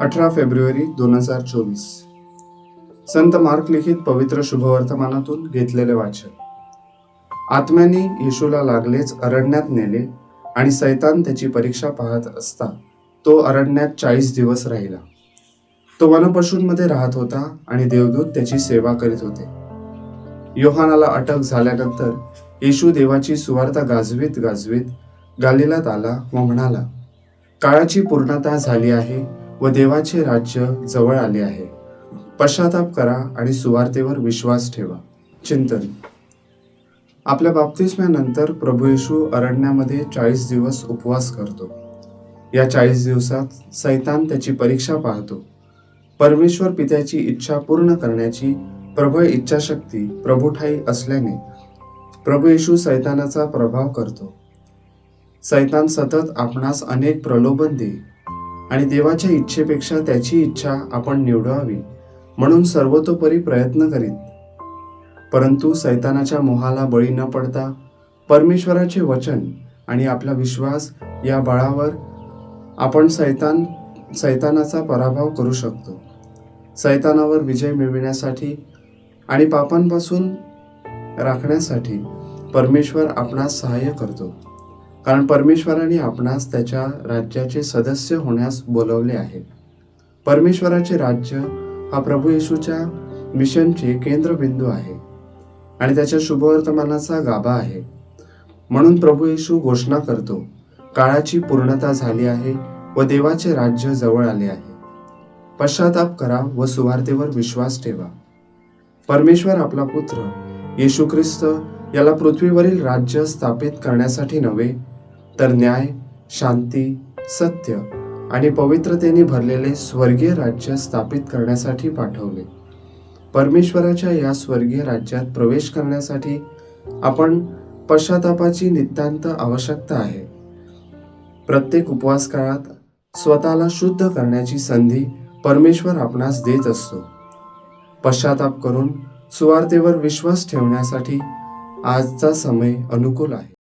अठरा फेब्रुवारी दोन हजार चोवीस. संत मार्क लिखित पवित्र शुभवर्तमानातून घेतलेले वाचन. आत्म्याने येशूला लागलेच अरण्यात नेले आणि सैतान त्याची परीक्षा पाहत असता तो अरण्यात चाळीस दिवस राहिला. तो वनपशूंमध्ये राहत होता आणि देवदूत त्याची सेवा करीत होते. योहानाला अटक झाल्यानंतर येशू देवाची सुवार्ता गाजवीत गाजवीत गालिलात आला व म्हणाला काळाची पूर्णता झाली आहे व देवाचे राज्य जवळ आले आहे. पश्चाताप करा आणि सुवार्तेवर विश्वास ठेवा. चिंतन. आपल्या बाप्तिस्म्यानंतर प्रभू येशू अरण्यामध्ये चाळीस दिवस उपवास करतो. या चाळीस दिवसात सैतान त्याची परीक्षा पाहतो. परमेश्वर पित्याची इच्छा पूर्ण करण्याची प्रबळ इच्छाशक्ती प्रभूठाई असल्याने प्रभू येशू सैतानाचा प्रभाव करतो. सैतान सतत आपणास अनेक प्रलोभन देईल. आणि देवाच्या इच्छेपेक्षा त्याची इच्छा आपण निवडावी म्हणून सर्वतोपरी प्रयत्न करीत. परंतु सैतानाच्या मोहाला बळी न पडता परमेश्वराचे वचन आणि आपला विश्वास या बळावर आपण सैतान सैतानाचा पराभव करू शकतो. सैतानावर विजय मिळविण्यासाठी आणि पापांपासून राखण्यासाठी परमेश्वर आपणास सहाय्य करतो. कारण परमेश्वराने आपणास त्याच्या राज्याचे सदस्य होण्यास बोलवले आहे. परमेश्वराचे राज्य हा प्रभू येशूच्या मिशनचे केंद्रबिंदू आहे आणि त्याच्या शुभवर्तमानाचा गाभा आहे. म्हणून प्रभू येशू घोषणा करतो काळाची पूर्णता झाली आहे व देवाचे राज्य जवळ आले आहे. पश्चाताप करा व सुवार्थेवर विश्वास ठेवा. परमेश्वर आपला पुत्र येशू ख्रिस्त याला पृथ्वीवरील राज्य स्थापित करण्यासाठी नव्हे तर न्याय शांती सत्य आणि पवित्रतेने भरलेले स्वर्गीय राज्य स्थापित करण्यासाठी पाठवले. परमेश्वराच्या या स्वर्गीय राज्यात प्रवेश करण्यासाठी आपण पश्चातापाची नितांत आवश्यकता आहे. प्रत्येक उपवास काळात स्वतःला शुद्ध करण्याची संधी परमेश्वर आपणास देत असतो. पश्चाताप करून सुवार्तेवर विश्वास ठेवण्यासाठी आजचा समय अनुकूल आहे.